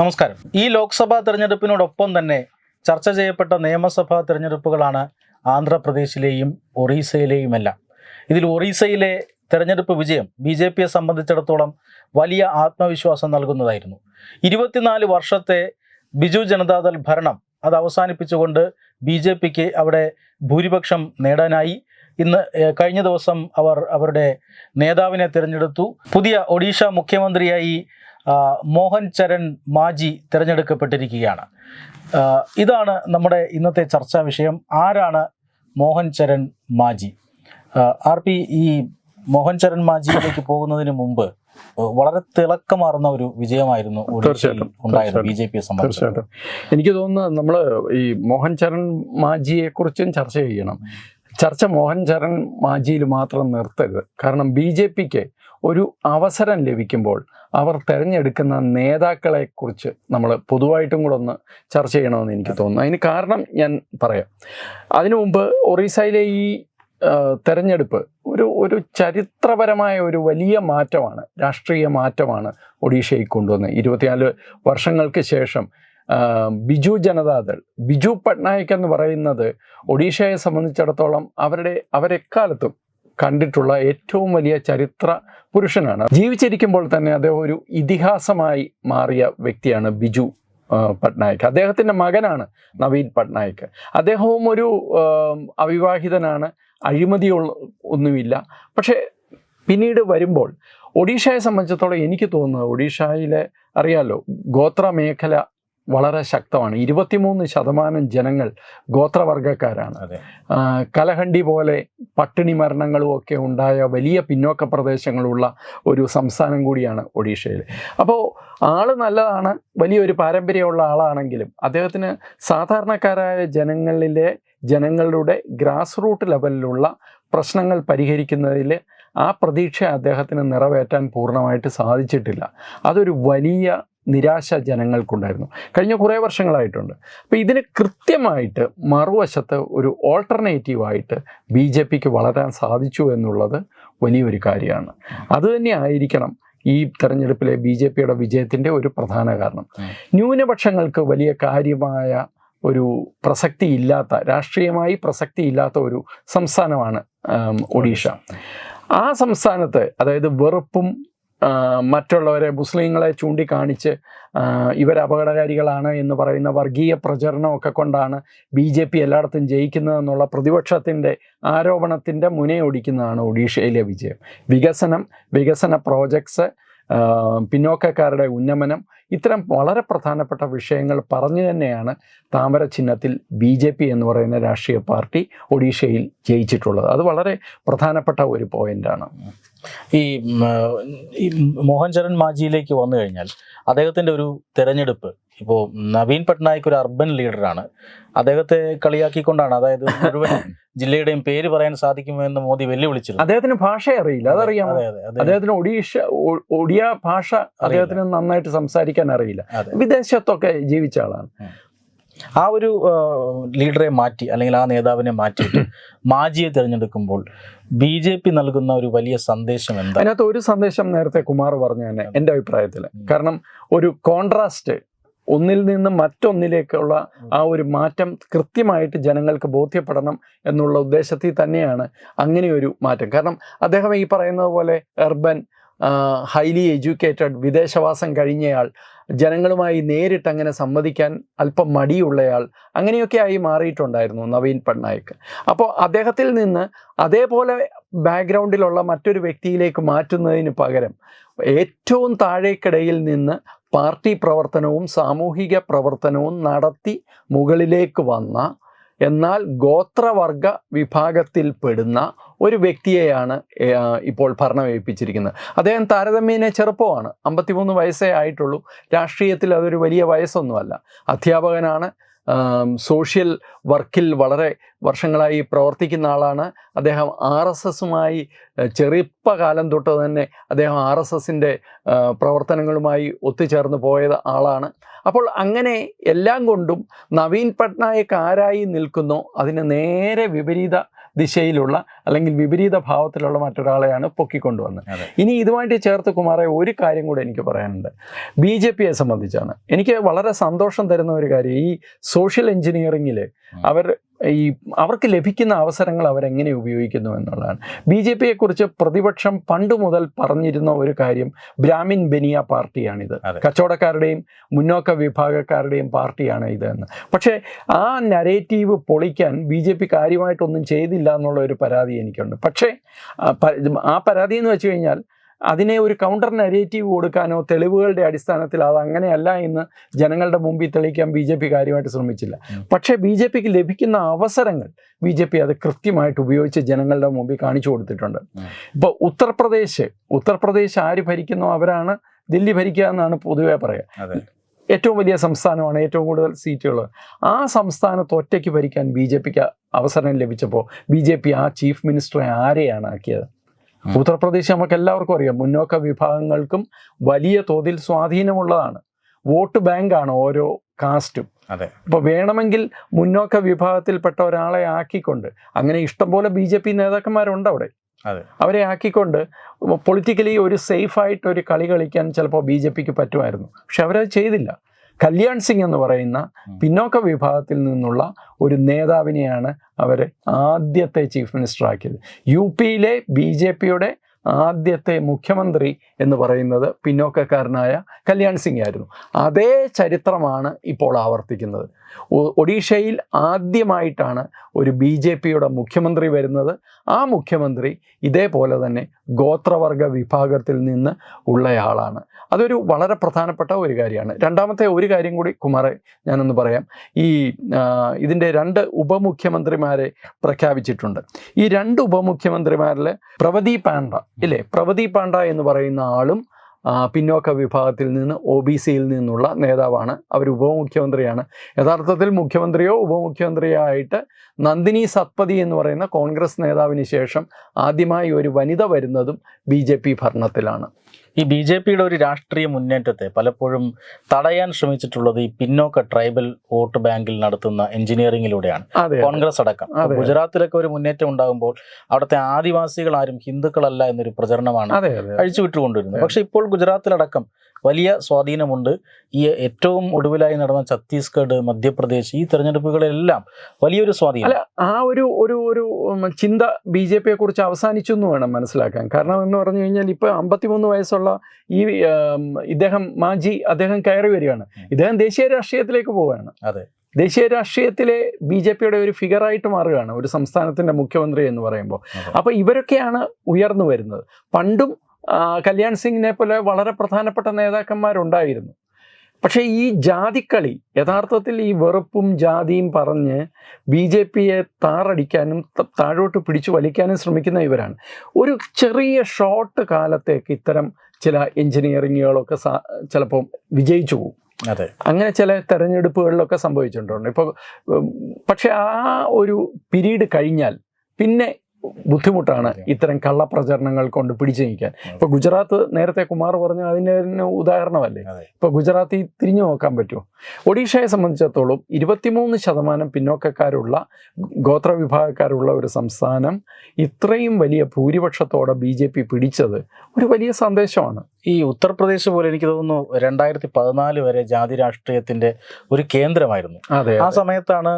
നമസ്കാരം. ഈ ലോക്സഭാ തെരഞ്ഞെടുപ്പിനോടൊപ്പം തന്നെ ചർച്ച ചെയ്യപ്പെട്ട നിയമസഭാ തെരഞ്ഞെടുപ്പുകളാണ് ആന്ധ്രാപ്രദേശിലെയും ഒറീസയിലെയും എല്ലാം ഇതിൽ ഒറീസയിലെ തെരഞ്ഞെടുപ്പ് വിജയം ബി ജെ പിയെ സംബന്ധിച്ചിടത്തോളം വലിയ ആത്മവിശ്വാസം നൽകുന്നതായിരുന്നു. ഇരുപത്തിനാല് വർഷത്തെ ബിജു ജനതാദൾ ഭരണം അത് അവസാനിപ്പിച്ചുകൊണ്ട് ബി ജെ പിക്ക് അവിടെ ഭൂരിപക്ഷം നേടാനായി. ഇന്ന് കഴിഞ്ഞ ദിവസം അവർ അവരുടെ നേതാവിനെ തിരഞ്ഞെടുത്തു. പുതിയ ഒഡീഷ മുഖ്യമന്ത്രിയായി മോഹൻ ചരൺ മാജി തിരഞ്ഞെടുക്കപ്പെട്ടിരിക്കുകയാണ്. ഇതാണ് നമ്മുടെ ഇന്നത്തെ ചർച്ചാ വിഷയം. ആരാണ് മോഹൻ ചരൺ മാജി? ആർ പി ഈ മോഹൻ ചരൺ മാജിയിലേക്ക് പോകുന്നതിന് മുമ്പ് വളരെ തിളക്കമാർന്ന ഒരു വിജയമായിരുന്നു തീർച്ചയായിട്ടും, ഉണ്ടായത് ബി ജെ പിയെ തീർച്ചയായിട്ടും. എനിക്ക് തോന്നുന്നു നമ്മൾ ഈ മോഹൻ ചരൺ മാജിയെ കുറിച്ചും ചർച്ച ചെയ്യണം. ചർച്ച മോഹൻ ചരൺ മാജിയിൽ മാത്രം നിർത്തരുത്. കാരണം ബി ജെ പിക്ക് ഒരു അവസരം ലഭിക്കുമ്പോൾ അവർ തിരഞ്ഞെടുക്കുന്ന നേതാക്കളെക്കുറിച്ച് നമ്മൾ പൊതുവായിട്ടും കൂടെ ഒന്ന് ചർച്ച ചെയ്യണമെന്ന് എനിക്ക് തോന്നുന്നു. അതിന് കാരണം ഞാൻ പറയാം. അതിനു മുമ്പ് ഒറീസയിലെ ഈ തെരഞ്ഞെടുപ്പ് ഒരു ഒരു ചരിത്രപരമായ ഒരു വലിയ മാറ്റമാണ് രാഷ്ട്രീയ മാറ്റമാണ് ഒഡീഷയിൽ കൊണ്ടുവന്നത്. ഇരുപത്തിനാല് വർഷങ്ങൾക്ക് ശേഷം ബിജു ജനതാദൾ ബിജു പട്നായിക് എന്ന് പറയുന്നത് ഒഡീഷയെ സംബന്ധിച്ചിടത്തോളം അവരുടെ അവരെക്കാലത്തും കണ്ടിട്ടുള്ള ഏറ്റവും വലിയ ചരിത്ര പുരുഷനാണ്. ജീവിച്ചിരിക്കുമ്പോൾ തന്നെ അദ്ദേഹം ഒരു ഇതിഹാസമായി മാറിയ വ്യക്തിയാണ് ബിജു പട്നായിക്. അദ്ദേഹത്തിന്റെ മകനാണ് നവീൻ പട്നായിക്. അദ്ദേഹവും ഒരു അവിവാഹിതനാണ് അഴിമതിയുള്ള ഒന്നുമില്ല. പക്ഷേ പിന്നീട് വരുമ്പോൾ ഒഡീഷയെ സംബന്ധിച്ചിടത്തോളം എനിക്ക് തോന്നുന്നത് ഒഡീഷയിലെ അറിയാലോ ഗോത്ര മേഖല വളരെ ശക്തമാണ്. ഇരുപത്തിമൂന്ന് ശതമാനം ജനങ്ങൾ ഗോത്രവർഗക്കാരാണ് കലഹണ്ടി പോലെ പട്ടിണി മരണങ്ങളും ഒക്കെ ഉണ്ടായ വലിയ പിന്നോക്ക പ്രദേശങ്ങളുള്ള ഒരു സംസ്ഥാനം കൂടിയാണ് ഒഡീഷയിൽ അപ്പോൾ ആൾ നല്ലതാണ് വലിയൊരു പാരമ്പര്യമുള്ള ആളാണെങ്കിലും അദ്ദേഹത്തിന് സാധാരണക്കാരായ ജനങ്ങളിലെ ജനങ്ങളുടെ ഗ്രാസ് റൂട്ട് ലെവലിലുള്ള പ്രശ്നങ്ങൾ പരിഹരിക്കുന്നതിൽ ആ പ്രതീക്ഷ അദ്ദേഹത്തിന് നിറവേറ്റാൻ പൂർണമായിട്ട് സാധിച്ചിട്ടില്ല. അതൊരു വലിയ നിരാശ ജനങ്ങൾക്കുണ്ടായിരുന്നു കഴിഞ്ഞ കുറേ വർഷങ്ങളായിട്ടുണ്ട്. അപ്പോൾ ഇതിന് കൃത്യമായിട്ട് മറുവശത്ത് ഒരു ഓൾട്ടർനേറ്റീവായിട്ട് ബി ജെ പിക്ക് വളരാൻ സാധിച്ചു എന്നുള്ളത് വലിയൊരു കാര്യമാണ്. അതുതന്നെ ആയിരിക്കണം ഈ തെരഞ്ഞെടുപ്പിലെ ബി ജെ പിയുടെ വിജയത്തിന്റെ ഒരു പ്രധാന കാരണം. ന്യൂനപക്ഷങ്ങൾക്ക് വലിയ കാര്യമായ ഒരു പ്രസക്തി ഇല്ലാത്ത രാഷ്ട്രീയമായി പ്രസക്തി ഇല്ലാത്ത ഒരു സംസ്ഥാനമാണ് ഒഡീഷ. ആ സംസ്ഥാനത്ത് അതായത് വെറുപ്പും മറ്റുള്ളവരെ മുസ്ലിങ്ങളെ ചൂണ്ടിക്കാണിച്ച് ഇവർ അപകടകാരികളാണ് എന്ന് പറയുന്ന വർഗീയ പ്രചരണമൊക്കെ കൊണ്ടാണ് ബി ജെ പി എല്ലായിടത്തും ജയിക്കുന്നതെന്നുള്ള പ്രതിപക്ഷത്തിന്റെ ആരോപണത്തിന്റെ മുനയൊടിക്കുന്നതാണ് ഒഡീഷയിലെ വിജയം. വികസനം വികസന പ്രോജക്ട്സ് പിന്നോക്കക്കാരുടെ ഉന്നമനം. ഇത്തരം വളരെ പ്രധാനപ്പെട്ട വിഷയങ്ങൾ പറഞ്ഞു തന്നെയാണ് താമര ചിഹ്നത്തിൽ ബി ജെ പി എന്ന് പറയുന്ന രാഷ്ട്രീയ പാർട്ടി ഒഡീഷയിൽ ജയിച്ചിട്ടുള്ളത്. അത് വളരെ പ്രധാനപ്പെട്ട ഒരു പോയിന്റാണ്. ഈ മോഹൻ ചരൺ മാജിയിലേക്ക് വന്നു കഴിഞ്ഞാൽ അദ്ദേഹത്തിന്റെ ഒരു തെരഞ്ഞെടുപ്പ് ഇപ്പോൾ നവീൻ പട്നായിക് ഒരു അർബൻ ലീഡറാണ് അദ്ദേഹത്തെ കളിയാക്കിക്കൊണ്ടാണ് അതായത് മുഴുവൻ ജില്ലയുടെയും പേര് പറയാൻ സാധിക്കുമോ എന്ന് മോദി വെല്ലുവിളിച്ചിരുന്നു. അദ്ദേഹത്തിന് ഭാഷ അറിയില്ല അതറിയാം അതെ, അതെ, അതെ. അദ്ദേഹത്തിന് ഒഡീഷ ഒഡിയ ഭാഷ അദ്ദേഹത്തിന് നന്നായിട്ട് സംസാരിക്കാൻ അറിയില്ല. വിദേശത്തൊക്കെ ജീവിച്ച ആളാണ്. ആ ഒരു ലീഡറെ മാറ്റി അല്ലെങ്കിൽ ആ നേതാവിനെ മാറ്റിയിട്ട് മാജിയെ തിരഞ്ഞെടുക്കുമ്പോൾ ബി ജെ പി നൽകുന്ന ഒരു വലിയ സന്ദേശം എന്താ? അതിനകത്ത് ഒരു സന്ദേശം നേരത്തെ കുമാർ പറഞ്ഞു തന്നെ എന്റെ അഭിപ്രായത്തിൽ കാരണം ഒരു കോൺട്രാസ്റ്റ് ഒന്നിൽ നിന്ന് മറ്റൊന്നിലേക്കുള്ള ആ ഒരു മാറ്റം കൃത്യമായിട്ട് ജനങ്ങൾക്ക് ബോധ്യപ്പെടണം എന്നുള്ള ഉദ്ദേശത്തിൽ തന്നെയാണ് അങ്ങനെ ഒരു മാറ്റം. കാരണം അദ്ദേഹം ഈ പറയുന്നത് പോലെ എർബൻ ഹൈലി എഡ്യൂക്കേറ്റഡ് വിദേശവാസം കഴിഞ്ഞയാൾ ജനങ്ങളുമായി നേരിട്ട് അങ്ങനെ സംവദിക്കാൻ അല്പം മടിയുള്ളയാൾ അങ്ങനെയൊക്കെ ആയി മാറിയിട്ടുണ്ടായിരുന്നു നവീൻ പട്നായിക്. അപ്പോൾ അദ്ദേഹത്തിൽ നിന്ന് അതേപോലെ ബാക്ക്ഗ്രൗണ്ടിലുള്ള മറ്റൊരു വ്യക്തിയിലേക്ക് മാറ്റുന്നതിന് പകരം ഏറ്റവും താഴേക്കിടയിൽ നിന്ന് പാർട്ടി പ്രവർത്തനവും സാമൂഹിക പ്രവർത്തനവും നടത്തി മുകളിലേക്ക് വന്ന എന്നാൽ ഗോത്രവർഗ വിഭാഗത്തിൽപ്പെടുന്ന ഒരു വ്യക്തിയെയാണ് ഇപ്പോൾ ഭരണം ഏൽപ്പിച്ചിരിക്കുന്നത് അദ്ദേഹം താരതമ്യേന ചെറുപ്പമാണ് അമ്പത്തിമൂന്ന് വയസ്സേ ആയിട്ടുള്ളൂ. രാഷ്ട്രീയത്തിൽ അതൊരു വലിയ വയസ്സൊന്നുമല്ല. അധ്യാപകനാണ് സോഷ്യൽ വർക്കിൽ വളരെ വർഷങ്ങളായി പ്രവർത്തിക്കുന്ന ആളാണ്. അദ്ദേഹം ആർ എസ് എസുമായി ചെറുപ്പകാലം തൊട്ട് തന്നെ അദ്ദേഹം ആർ എസ് എസിന്റെ പ്രവർത്തനങ്ങളുമായി ഒത്തുചേർന്ന് പോയ ആളാണ്. അപ്പോൾ അങ്ങനെ എല്ലാം കൊണ്ടും നവീൻ പട്നായക് ആരായി നിൽക്കുന്നോ അതിന് നേരെ വിപരീത ദിശയിലുള്ള അല്ലെങ്കിൽ വിപരീത ഭാവത്തിലുള്ള മറ്റൊരാളെയാണ് പൊക്കിക്കൊണ്ടുവന്നത്. ഇനി ഇതുമായിട്ട് ചേർത്ത് കുമാറെ ഒരു കാര്യം കൂടെ എനിക്ക് പറയാനുണ്ട്. ബി ജെ പിയെ സംബന്ധിച്ചാണ്. എനിക്ക് വളരെ സന്തോഷം തരുന്ന ഒരു കാര്യം ഈ സോഷ്യൽ എഞ്ചിനീയറിംഗിൽ അവർ ഈ അവർക്ക് ലഭിക്കുന്ന അവസരങ്ങൾ അവരെങ്ങനെ ഉപയോഗിക്കുന്നു എന്നുള്ളതാണ്. ബി ജെ പിയെ കുറിച്ച് പ്രതിപക്ഷം പണ്ട് മുതൽ പറഞ്ഞിരുന്ന ഒരു കാര്യം ബ്രാഹ്മിൻ ബനിയ പാർട്ടിയാണിത്. കച്ചവടക്കാരുടെയും മുന്നോക്ക വിഭാഗക്കാരുടെയും പാർട്ടിയാണ് ഇത് എന്ന് പക്ഷേ ആ നരേറ്റീവ് പൊളിക്കാൻ ബി ജെ പി കാര്യമായിട്ടൊന്നും ചെയ്തില്ല എന്നുള്ള ഒരു പരാതി എനിക്കുണ്ട്. പക്ഷേ ആ പരാതി എന്ന് വെച്ച് കഴിഞ്ഞാൽ അതിനെ ഒരു കൗണ്ടർ നരേറ്റീവ് കൊടുക്കാനോ തെളിവുകളുടെ അടിസ്ഥാനത്തിൽ അത് അങ്ങനെയല്ല എന്ന് ജനങ്ങളുടെ മുമ്പിൽ തെളിയിക്കാൻ ബി ജെ പി കാര്യമായിട്ട് ശ്രമിച്ചില്ല. പക്ഷേ ബി ജെ പിക്ക് ലഭിക്കുന്ന അവസരങ്ങൾ ബി ജെ പി അത് കൃത്യമായിട്ട് ഉപയോഗിച്ച് ജനങ്ങളുടെ മുമ്പിൽ കാണിച്ചു കൊടുത്തിട്ടുണ്ട്. ഇപ്പോൾ ഉത്തർപ്രദേശ് ഉത്തർപ്രദേശ് ആര് ഭരിക്കുന്നോ അവരാണ് ദില്ലി ഭരിക്കുക എന്നാണ് പൊതുവേ പറയുക ഏറ്റവും വലിയ സംസ്ഥാനമാണ് ഏറ്റവും കൂടുതൽ സീറ്റുകൾ ആ സംസ്ഥാനത്ത് ഒറ്റയ്ക്ക് ഭരിക്കാൻ ബി ജെ പിക്ക് അവസരം ലഭിച്ചപ്പോൾ ബി ജെ പി ആ ചീഫ് മിനിസ്റ്ററെ ആരെയാണ് ആക്കിയത്? ഉത്തർപ്രദേശ് നമുക്ക് എല്ലാവർക്കും അറിയാം. മുന്നോക്ക വിഭാഗങ്ങൾക്കും വലിയ തോതിൽ സ്വാധീനമുള്ളതാണ്. വോട്ട് ബാങ്കാണ് ഓരോ കാസ്റ്റും. അതെ. ഇപ്പൊ വേണമെങ്കിൽ മുന്നോക്ക വിഭാഗത്തിൽപ്പെട്ട ഒരാളെ ആക്കിക്കൊണ്ട് അങ്ങനെ ഇഷ്ടംപോലെ ബി ജെ പി നേതാക്കന്മാരുണ്ട് അവിടെ അവരെ ആക്കിക്കൊണ്ട് പൊളിറ്റിക്കലി ഒരു സേഫായിട്ട് ഒരു കളി കളിക്കാൻ ചിലപ്പോൾ ബി ജെ പിക്ക് പറ്റുമായിരുന്നു. പക്ഷെ അവരത് ചെയ്തില്ല. കല്യാൺ സിംഗ് എന്ന് പറയുന്ന പിന്നോക്ക വിഭാഗത്തിൽ നിന്നുള്ള ഒരു നേതാവിനെയാണ് അവർ ആദ്യത്തെ ചീഫ് മിനിസ്റ്റർ ആക്കിയത്. യു പിയിലെ ബി ജെ പിയുടെ ആദ്യത്തെ മുഖ്യമന്ത്രി എന്ന് പറയുന്നത് പിന്നോക്കക്കാരനായ കല്യാൺ സിംഗ് ആയിരുന്നു. അതേ ചരിത്രമാണ് ഇപ്പോൾ ആവർത്തിക്കുന്നത്. ഒഡീഷയിൽ ആദ്യമായിട്ടാണ് ഒരു ബി ജെ പിയുടെ മുഖ്യമന്ത്രി വരുന്നത്. ആ മുഖ്യമന്ത്രി ഇതേപോലെ തന്നെ ഗോത്രവർഗ വിഭാഗത്തിൽ നിന്ന് ഉള്ളയാളാണ്. അതൊരു വളരെ പ്രധാനപ്പെട്ട ഒരു കാര്യമാണ്. രണ്ടാമത്തെ ഒരു കാര്യം കൂടി കുമാറെ ഞാനൊന്ന് പറയാം. ഈ ഇതിന്റെ രണ്ട് ഉപമുഖ്യമന്ത്രിമാരെ പ്രഖ്യാപിച്ചിട്ടുണ്ട്. ഈ രണ്ട് ഉപമുഖ്യമന്ത്രിമാരിൽ പ്രവതി പാണ്ഡ ഇല്ലേ? പ്രവതി പാണ്ഡ എന്ന് പറയുന്ന ആളും പിന്നോക്ക വിഭാഗത്തിൽ നിന്ന് ഒ ബി സിയിൽ നിന്നുള്ള നേതാവാണ്. അവർ ഉപമുഖ്യമന്ത്രിയാണ്. യഥാർത്ഥത്തിൽ മുഖ്യമന്ത്രിയോ ഉപമുഖ്യമന്ത്രിയോ ആയിട്ട് നന്ദിനി സത്പതി എന്ന് പറയുന്ന കോൺഗ്രസ് നേതാവിന് ശേഷം ആദ്യമായി ഒരു വനിത വരുന്നതും ബി ഭരണത്തിലാണ്. ഈ ബി ജെ പിയുടെ ഒരു രാഷ്ട്രീയ മുന്നേറ്റത്തെ പലപ്പോഴും തടയാൻ ശ്രമിച്ചിട്ടുള്ളത് ഈ പിന്നോക്ക ട്രൈബൽ വോട്ട് ബാങ്കിൽ നടത്തുന്ന എഞ്ചിനീയറിംഗിലൂടെയാണ് കോൺഗ്രസ് അടക്കം. ഗുജറാത്തിലൊക്കെ ഒരു മുന്നേറ്റം ഉണ്ടാകുമ്പോൾ അവിടുത്തെ ആദിവാസികൾ ആരും ഹിന്ദുക്കളല്ല എന്നൊരു പ്രചരണമാണ് അഴിച്ചുവിട്ടുകൊണ്ടിരുന്നത്. പക്ഷെ ഇപ്പോൾ ഗുജറാത്തിലടക്കം വലിയ സ്വാധീനമുണ്ട്. ഈ ഏറ്റവും ഒടുവിലായി നടന്ന ഛത്തീസ്ഗഡ് മധ്യപ്രദേശ് ഈ തെരഞ്ഞെടുപ്പുകളിലെല്ലാം വലിയൊരു സ്വാധീനം. അല്ല ആ ഒരു ഒരു ഒരു ചിന്ത ബി ജെ പിയെ കുറിച്ച് അവസാനിച്ചു എന്ന് വേണം മനസ്സിലാക്കാൻ. കാരണം എന്ന് പറഞ്ഞു കഴിഞ്ഞാൽ ഇപ്പൊ അമ്പത്തിമൂന്ന് വയസ്സുള്ള ഈ ഇദ്ദേഹം മാജി അദ്ദേഹം കയറി വരികയാണ്. ഇദ്ദേഹം ദേശീയ രാഷ്ട്രീയത്തിലേക്ക് പോവുകയാണ്. അതെ. ദേശീയ രാഷ്ട്രീയത്തിലെ ബി ജെ പിയുടെ ഒരു ഫിഗറായിട്ട് മാറുകയാണ് ഒരു സംസ്ഥാനത്തിന്റെ മുഖ്യമന്ത്രി എന്ന് പറയുമ്പോൾ. അപ്പോൾ ഇവരൊക്കെയാണ് ഉയർന്നു വരുന്നത്. പണ്ടും കല്യാൺ സിംഗിനെ പോലെ വളരെ പ്രധാനപ്പെട്ട നേതാക്കന്മാരുണ്ടായിരുന്നു. പക്ഷേ ഈ ജാതിക്കളി യഥാർത്ഥത്തിൽ ഈ വെറുപ്പും ജാതിയും പറഞ്ഞ് ബി ജെ പിയെ താറടിക്കാനും താഴോട്ട് പിടിച്ചു വലിക്കാനും ശ്രമിക്കുന്ന ഇവരാണ്. ഒരു ചെറിയ ഷോർട്ട് കാലത്തേക്ക് ഇത്തരം ചില എഞ്ചിനീയറിങ്ങുകളൊക്കെ സാ- ചിലപ്പോൾ വിജയിച്ചു പോകും. അതെ. അങ്ങനെ ചില തെരഞ്ഞെടുപ്പുകളിലൊക്കെ സംഭവിച്ചിട്ടുണ്ട്. ഇപ്പോൾ പക്ഷെ ആ ഒരു പിരീഡ് കഴിഞ്ഞാൽ പിന്നെ ബുദ്ധിമുട്ടാണ് ഇത്തരം കള്ളപ്രചരണങ്ങൾ കൊണ്ട് പിടിച്ചു നീക്കാൻ ഇപ്പൊ ഗുജറാത്ത് നേരത്തെ കുമാർ പറഞ്ഞു അതിന് ഉദാഹരണമല്ലേ. ഇപ്പൊ ഗുജറാത്തിൽ തിരിഞ്ഞു നോക്കാൻ പറ്റുമോ? ഒഡീഷയെ സംബന്ധിച്ചിടത്തോളം ഇരുപത്തിമൂന്ന് ശതമാനം പിന്നോക്കക്കാരുള്ള ഗോത്ര വിഭാഗക്കാരുള്ള ഒരു സംസ്ഥാനം ഇത്രയും വലിയ ഭൂരിപക്ഷത്തോടെ ബി ജെ പി പിടിച്ചത് ഒരു വലിയ സന്ദേശമാണ്. ഈ ഉത്തർപ്രദേശ് പോലെ എനിക്ക് തോന്നുന്നു രണ്ടായിരത്തി പതിനാല് വരെ ജാതി രാഷ്ട്രീയത്തിന്റെ ഒരു കേന്ദ്രമായിരുന്നു. അതെ ആ സമയത്താണ്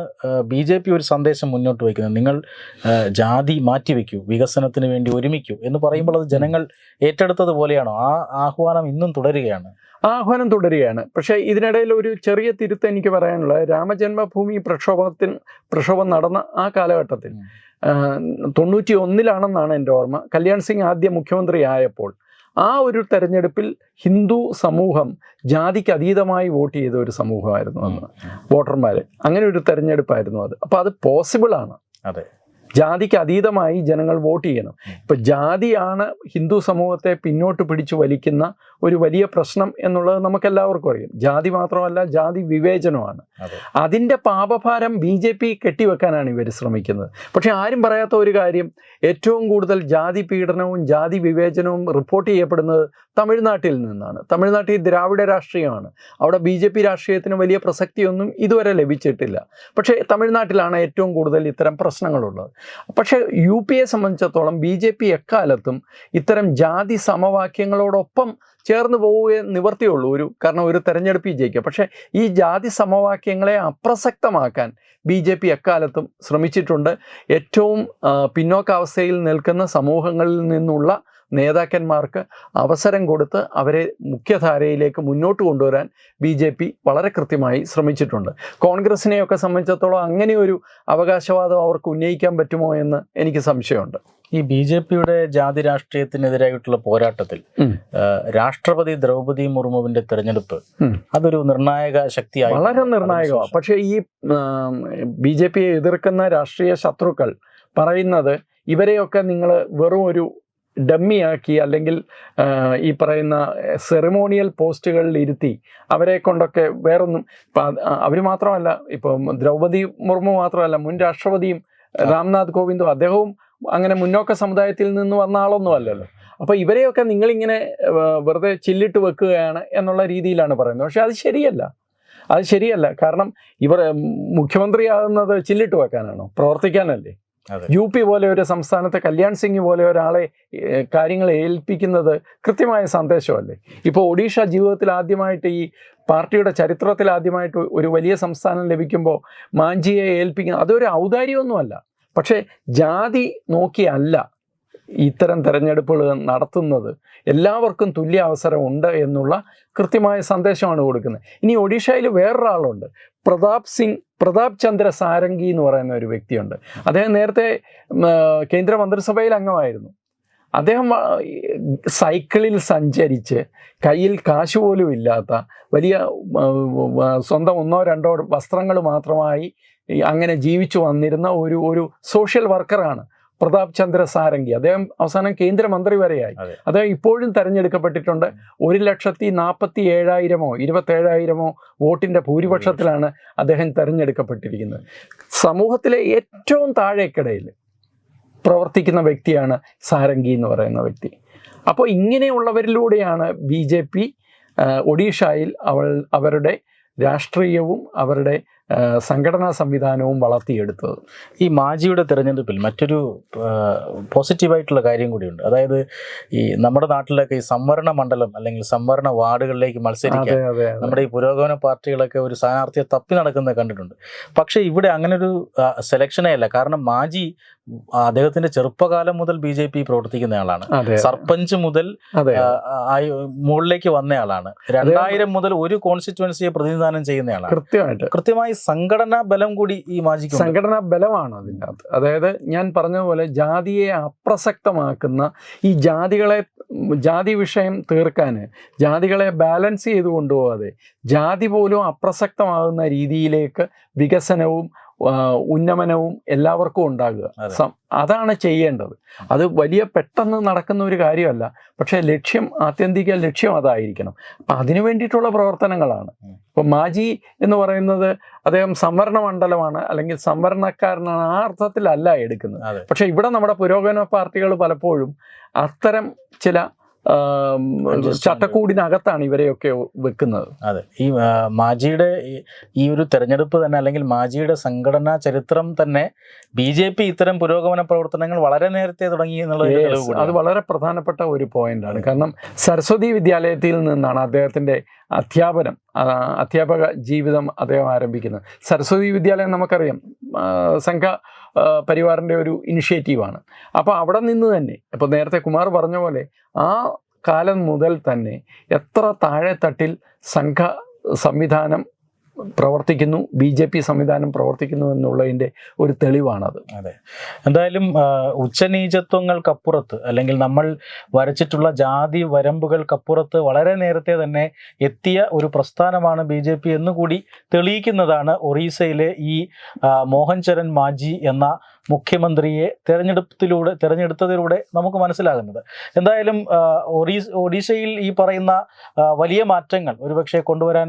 ബി ജെ പി ഒരു സന്ദേശം മുന്നോട്ട് വയ്ക്കുന്നത്. നിങ്ങൾ ജാതി മാറ്റിവെക്കൂ വികസനത്തിന് വേണ്ടി ഒരുമിക്കൂ എന്ന് പറയുമ്പോൾ അത് ജനങ്ങൾ ഏറ്റെടുത്തത് പോലെയാണോ? ആ ആഹ്വാനം ഇന്നും തുടരുകയാണ്. ആഹ്വാനം തുടരുകയാണ്. പക്ഷേ ഇതിനിടയിൽ ഒരു ചെറിയ തിരുത്ത് എനിക്ക് പറയാനുള്ളത്. രാമജന്മഭൂമി പ്രക്ഷോഭത്തിൽ പ്രക്ഷോഭം നടന്ന ആ കാലഘട്ടത്തിൽ തൊണ്ണൂറ്റി ഒന്നിലാണെന്നാണ് എന്റെ ഓർമ്മ. കല്യാൺ സിംഗ് ആദ്യ മുഖ്യമന്ത്രി ആയപ്പോൾ ആ ഒരു തെരഞ്ഞെടുപ്പിൽ ഹിന്ദു സമൂഹം ജാതിക്ക് അതീതമായി വോട്ട് ചെയ്ത ഒരു സമൂഹമായിരുന്നു അന്ന് വോട്ടർമാർ അങ്ങനെ ഒരു തെരഞ്ഞെടുപ്പായിരുന്നു അത്. അപ്പോൾ അത് പോസിബിളാണ്. അതെ. ജാതിക്ക് അതീതമായി ജനങ്ങൾ വോട്ട് ചെയ്യണം. ഇപ്പം ജാതിയാണ് ഹിന്ദു സമൂഹത്തെ പിന്നോട്ട് പിടിച്ചു വലിക്കുന്ന ഒരു വലിയ പ്രശ്നം എന്നുള്ളത് നമുക്കെല്ലാവർക്കും അറിയാം. ജാതി മാത്രമല്ല ജാതി വിവേചനമാണ്. അതെ. അതിന്റെ പാപഭാരം ബി ജെ പി കെട്ടിവെക്കാനാണ് ഇവർ ശ്രമിക്കുന്നത്. പക്ഷേ ആരും പറയാത്ത ഒരു കാര്യം ഏറ്റവും കൂടുതൽ ജാതി പീഡനവും ജാതി വിവേചനവും റിപ്പോർട്ട് ചെയ്യപ്പെടുന്നത് തമിഴ്നാട്ടിൽ നിന്നാണ്. തമിഴ്നാട്ടിൽ ദ്രാവിഡ രാഷ്ട്രീയമാണ്. അവിടെ ബി ജെ പി രാഷ്ട്രീയത്തിന് വലിയ പ്രസക്തിയൊന്നും ഇതുവരെ ലഭിച്ചിട്ടില്ല. പക്ഷേ തമിഴ്നാട്ടിലാണ് ഏറ്റവും കൂടുതൽ ഇത്തരം പ്രശ്നങ്ങളുള്ളത്. പക്ഷേ യു പിയെ സംബന്ധിച്ചിടത്തോളം ബി ജെ പി എക്കാലത്തും ഇത്തരം ജാതി സമവാക്യങ്ങളോടൊപ്പം ചേർന്ന് പോവുകയെ നിവർത്തിയുള്ളൂ. ഒരു കാരണം ഒരു തെരഞ്ഞെടുപ്പ് ജയിക്കുക. പക്ഷേ ഈ ജാതി സമവാക്യങ്ങളെ അപ്രസക്തമാക്കാൻ ബി ജെ പി എക്കാലത്തും ശ്രമിച്ചിട്ടുണ്ട്. ഏറ്റവും പിന്നോക്കാവസ്ഥയിൽ നിൽക്കുന്ന സമൂഹങ്ങളിൽ നിന്നുള്ള നേതാക്കന്മാർക്ക് അവസരം കൊടുത്ത് അവരെ മുഖ്യധാരയിലേക്ക് മുന്നോട്ട് കൊണ്ടുവരാൻ ബി ജെ പി വളരെ കൃത്യമായി ശ്രമിച്ചിട്ടുണ്ട്. കോൺഗ്രസിനെയൊക്കെ സംബന്ധിച്ചിടത്തോളം അങ്ങനെ ഒരു അവകാശവാദം അവർക്ക് ഉന്നയിക്കാൻ പറ്റുമോ എന്ന് എനിക്ക് സംശയമുണ്ട്. ഈ ബി ജെ പിയുടെ ജാതി രാഷ്ട്രീയത്തിനെതിരായിട്ടുള്ള പോരാട്ടത്തിൽ രാഷ്ട്രപതി ദ്രൗപദി മുർമുവിന്റെ തെരഞ്ഞെടുപ്പ് അതൊരു നിർണായക ശക്തിയായി. വളരെ നിർണായകമാണ്. പക്ഷേ ഈ ബി ജെ പിയെ എതിർക്കുന്ന രാഷ്ട്രീയ ശത്രുക്കൾ പറയുന്നത് ഇവരെയൊക്കെ നിങ്ങൾ വെറും ഒരു ഡമ്മിയാക്കി അല്ലെങ്കിൽ ഈ പറയുന്ന സെറിമോണിയൽ പോസ്റ്റുകളിൽ ഇരുത്തി അവരെ കൊണ്ടൊക്കെ വേറൊന്നും ഇപ്പം അവർ മാത്രമല്ല ഇപ്പം ദ്രൗപദി മുർമു മാത്രമല്ല മുൻ രാഷ്ട്രപതിയും രാംനാഥ് കോവിന്ദും അദ്ദേഹവും അങ്ങനെ മുന്നോക്ക സമുദായത്തിൽ നിന്ന് വന്ന ആളൊന്നും അല്ലല്ലോ. അപ്പോൾ ഇവരെയൊക്കെ നിങ്ങളിങ്ങനെ വെറുതെ ചില്ലിട്ട് വെക്കുകയാണ് എന്നുള്ള രീതിയിലാണ് പറയുന്നത്. പക്ഷേ അത് ശരിയല്ല. അത് ശരിയല്ല. കാരണം ഇവർ മുഖ്യമന്ത്രിയാകുന്നത് ചില്ലിട്ട് വെക്കാനാണോ? പ്രവർത്തിക്കാനല്ലേ. യു പി പോലെ ഒരു സംസ്ഥാനത്തെ കല്യാൺ സിംഗ് പോലെ ഒരാളെ ഏഹ്, കാര്യങ്ങൾ ഏൽപ്പിക്കുന്നത് കൃത്യമായ സന്ദേശമല്ലേ? ഇപ്പോൾ ഒഡീഷ ജീവിതത്തിൽ ആദ്യമായിട്ട് ഈ പാർട്ടിയുടെ ചരിത്രത്തിൽ ആദ്യമായിട്ട് ഒരു വലിയ സംസ്ഥാനം ലഭിക്കുമ്പോൾ മാഞ്ചിയെ ഏൽപ്പിക്കുന്നത് അതൊരു ഔദാര്യമൊന്നുമല്ല. പക്ഷേ ജാതി നോക്കിയല്ല. ഇത്തരം തെരഞ്ഞെടുപ്പുകൾ നടത്തുന്നത് എല്ലാവർക്കും തുല്യ അവസരം ഉണ്ട് എന്നുള്ള കൃത്യമായ സന്ദേശമാണ് കൊടുക്കുന്നത്. ഇനി ഒഡീഷയിൽ വേറൊരാളുണ്ട്. പ്രതാപ് സിംഗ് പ്രതാപ് ചന്ദ്ര സാരംഗി എന്ന് പറയുന്ന ഒരു വ്യക്തിയുണ്ട്. അദ്ദേഹം നേരത്തെ കേന്ദ്ര മന്ത്രിസഭയിൽ അംഗമായിരുന്നു. അദ്ദേഹം സൈക്കിളിൽ സഞ്ചരിച്ച് കയ്യിൽ കാശ് പോലും ഇല്ലാത്ത വലിയ സ്വന്തം ഒന്നോ രണ്ടോ വസ്ത്രങ്ങൾ മാത്രമായി അങ്ങനെ ജീവിച്ചു വന്നിരുന്ന ഒരു ഒരു സോഷ്യൽ വർക്കറാണ് പ്രതാപ് ചന്ദ്ര സാരംഗി. അദ്ദേഹം അവസാനം കേന്ദ്രമന്ത്രി വരെയായി. അദ്ദേഹം ഇപ്പോഴും തെരഞ്ഞെടുക്കപ്പെട്ടിട്ടുണ്ട്. ഒരു ലക്ഷത്തി നാൽപ്പത്തി ഏഴായിരമോ ഇരുപത്തേഴായിരമോ വോട്ടിന്റെ ഭൂരിപക്ഷത്തിലാണ് അദ്ദേഹം തെരഞ്ഞെടുക്കപ്പെട്ടിരിക്കുന്നത്. സമൂഹത്തിലെ ഏറ്റവും താഴേക്കിടയിൽ പ്രവർത്തിക്കുന്ന വ്യക്തിയാണ് സാരംഗി എന്ന് പറയുന്ന വ്യക്തി. അപ്പോൾ ഇങ്ങനെയുള്ളവരിലൂടെയാണ് ബി ജെ പി ഒഡീഷയിൽ അവൾ അവരുടെ രാഷ്ട്രീയവും അവരുടെ സംഘടനാ സംവിധാനവും വളർത്തിയെടുത്തത്. ഈ മാജിയുടെ തിരഞ്ഞെടുപ്പിൽ മറ്റൊരു പോസിറ്റീവായിട്ടുള്ള കാര്യം കൂടിയുണ്ട്. അതായത് ഈ നമ്മുടെ നാട്ടിലൊക്കെ ഈ സംവരണ മണ്ഡലം അല്ലെങ്കിൽ സംവരണ വാർഡുകളിലേക്ക് മത്സരിക്കാൻ. നമ്മുടെ ഈ പുരോഗമന പാർട്ടികളൊക്കെ ഒരു സ്ഥാനാർത്ഥിയെ തപ്പി നടക്കുന്നത് കണ്ടിട്ടുണ്ട്. പക്ഷേ ഇവിടെ അങ്ങനെ ഒരു സെലക്ഷനേ അല്ല. കാരണം മാജി അദ്ദേഹത്തിന്റെ ചെറുപ്പകാലം മുതൽ ബി ജെ പി പ്രവർത്തിക്കുന്ന ആളാണ്. സർപഞ്ച് മുതൽ മുകളിലേക്ക് വന്നയാളാണ് രണ്ടായിരം മുതൽ ഒരു കോൺസ്റ്റിറ്റ്യുവൻസിയെ പ്രതിനിധാനം ചെയ്യുന്നയാളാണ് കൃത്യമായിട്ട്. കൃത്യമായി സംഘടനാ ബലം കൂടി ഈ മാജിക്ക് സംഘടനാ ബലമാണ് അതിന്റെ അകത്ത്. അതായത് ഞാൻ പറഞ്ഞതുപോലെ ജാതിയെ അപ്രസക്തമാക്കുന്ന ഈ ജാതികളെ ജാതി വിഷയം തീർക്കാൻ ജാതികളെ ബാലൻസ് ചെയ്ത് കൊണ്ടുപോകാതെ ജാതി പോലും അപ്രസക്തമാകുന്ന രീതിയിലേക്ക് വികസനവും ഉന്നമനവും എല്ലാവർക്കും ഉണ്ടാകുക. അതാണ് ചെയ്യേണ്ടത്. അത് വലിയ പെട്ടെന്ന് നടക്കുന്ന ഒരു കാര്യമല്ല. പക്ഷേ ലക്ഷ്യം ആത്യന്തിക ലക്ഷ്യം അതായിരിക്കണം. അപ്പം അതിനു വേണ്ടിയിട്ടുള്ള പ്രവർത്തനങ്ങളാണ്. ഇപ്പം മാജി എന്ന് പറയുന്നത് അദ്ദേഹം സംവരണ മണ്ഡലമാണ്. അല്ലെങ്കിൽ സംവരണക്കാരനാണ് ആ അർത്ഥത്തിലല്ല എടുക്കുന്നത്. പക്ഷേ ഇവിടെ നമ്മുടെ പുരോഗമന പാർട്ടികൾ പലപ്പോഴും അത്തരം ചില. ചട്ടക്കൂടിനകത്താണ് ഇവരെയൊക്കെ വെക്കുന്നത്. അതെ. ഈ മാജിയുടെ ഈ- ഒരു തെരഞ്ഞെടുപ്പ് തന്നെ അല്ലെങ്കിൽ മാജിയുടെ സംഘടനാ ചരിത്രം തന്നെ ബി ജെ പി ഇത്തരം പുരോഗമന പ്രവർത്തനങ്ങൾ വളരെ നേരത്തെ തുടങ്ങി എന്നുള്ളത് Yes, അത് വളരെ പ്രധാനപ്പെട്ട ഒരു പോയിന്റാണ്. കാരണം സരസ്വതി വിദ്യാലയത്തിൽ നിന്നാണ് അദ്ദേഹത്തിന്റെ അധ്യാപനം അധ്യാപക ജീവിതം അദ്ദേഹം ആരംഭിക്കുന്നത്. സരസ്വതി വിദ്യാലയം നമുക്കറിയാം സംഘ പരിവാറിന്റെ ഒരു ഇനിഷ്യേറ്റീവാണ്. അപ്പോൾ അവിടെ നിന്ന് തന്നെ ഇപ്പോൾ നേരത്തെ കുമാർ പറഞ്ഞ പോലെ ആ കാലം മുതൽ തന്നെ എത്ര താഴെത്തട്ടിൽ സംഘ സംവിധാനം പ്രവർത്തിക്കുന്നു ബി ജെ പി സംവിധാനം പ്രവർത്തിക്കുന്നു എന്നുള്ളതിന്റെ ഒരു തെളിവാണത്. അതെ. എന്തായാലും ഉച്ചനീചത്വങ്ങൾക്കപ്പുറത്ത് അല്ലെങ്കിൽ നമ്മൾ വരച്ചിട്ടുള്ള ജാതി വരമ്പുകൾക്കപ്പുറത്ത് വളരെ നേരത്തെ തന്നെ എത്തിയ ഒരു പ്രസ്ഥാനമാണ് ബി ജെ പി എന്നുകൂടി തെളിയിക്കുന്നതാണ് ഒറീസയിലെ ഈ മോഹൻ ചരൺ മാജി എന്ന മുഖ്യമന്ത്രിയെ തെരഞ്ഞെടുപ്പിലൂടെ തെരഞ്ഞെടുത്തതിലൂടെ നമുക്ക് മനസ്സിലാകുന്നത്. എന്തായാലും ഒറീസ് ഒഡീഷയിൽ ഈ പറയുന്ന വലിയ മാറ്റങ്ങൾ ഒരുപക്ഷെ കൊണ്ടുവരാൻ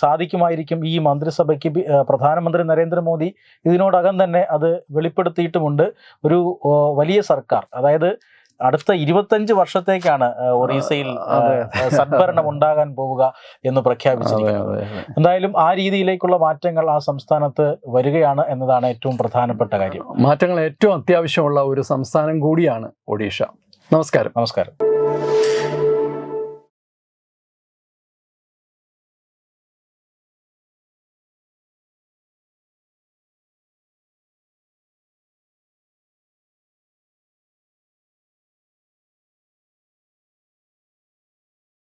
സാധിക്കുമായിരിക്കും ഈ മന്ത്രിസഭയ്ക്ക് പ്രധാനമന്ത്രി നരേന്ദ്രമോദി. ഇതിനോടകം തന്നെ അത് വെളിപ്പെടുത്തിയിട്ടുമുണ്ട്. ഒരു വലിയ സർക്കാർ അതായത് അടുത്ത ഇരുപത്തഞ്ച് വർഷത്തേക്കാണ് ഒറീസയിൽ. സദ്ഭരണം ഉണ്ടാകാൻ പോവുക എന്ന് പ്രഖ്യാപിച്ചത് പ്രഖ്യാപിച്ചിരിക്കുന്നത്. എന്തായാലും ആ രീതിയിലേക്കുള്ള മാറ്റങ്ങൾ ആ സംസ്ഥാനത്ത് വരികയാണ് എന്നതാണ് ഏറ്റവും പ്രധാനപ്പെട്ട കാര്യം മാറ്റങ്ങൾ ഏറ്റവും അത്യാവശ്യമുള്ള ഒരു സംസ്ഥാനം കൂടിയാണ് ഒഡീഷ നമസ്കാരം നമസ്കാരം